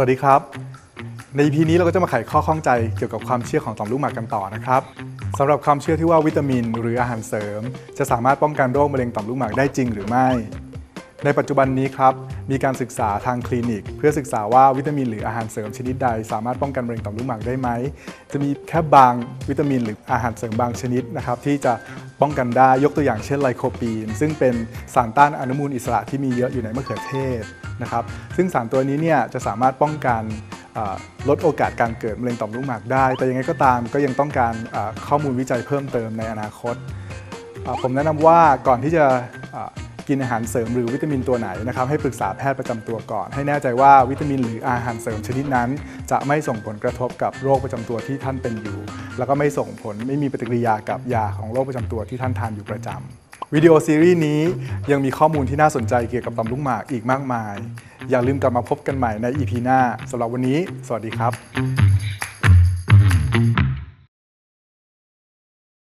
สวัสดีครับ ใน EP นี้เราก็จะมาไขข้อข้องใจเกี่ยวกับความเชื่อของต่อมลูกหมากกันต่อนะครับสำหรับความเชื่อที่ว่าวิตามิน หรืออาหารเสริม จะสามารถป้องกันโรคมะเร็งต่อมลูกหมากได้จริงหรือไม่ ในปัจจุบันนี้ครับ มีการศึกษาทางคลินิก เพื่อศึกษาว่าวิตามินหรืออาหารเสริมชนิดใด สามารถป้องกันมะเร็งต่อมลูกหมากได้ไหม จะมีแค่บางวิตามินหรืออาหารเสริมบางชนิดนะครับที่จะป้องกันได้ยกตัวอย่างเช่นไลโคปีน ซึ่งเป็นสารต้านอนุมูลอิสระที่มีเยอะอยู่ในมะเขือเทศนะครับซึ่งสารตัวนี้เนี่ยจะสามารถป้องกันลดโอกาสการเกิดมะเร็งต่อมลูกหมากได้ แต่ยังไงก็ตามก็ยังต้องการข้อมูลวิจัยเพิ่มเติมในอนาคต ผมแนะนำว่าก่อนที่จะ กินอาหารเสริมหรือวิตามินตัวไหนนะครับให้ปรึกษาแพทย์ประจำตัวก่อน ให้แน่ใจว่าวิตามินหรืออาหารเสริมชนิดนั้น จะไม่ส่งผลกระทบกับโรคประจำตัวที่ท่านเป็นอยู่ แล้วก็ไม่ส่งผลไม่มีปฏิกิริยากับยาของโรคประจำตัวที่ท่านทานอยู่ประจำวิดีโอซีรีส์นี้ยังมีข้อมูลที่น่าสนใจเกี่ยวกับต่อมลูกหมากอีกมากมาย อย่าลืมกลับมาพบกันใหม่ใน EP หน้าสำหรับวันนี้ สวัสดีครับ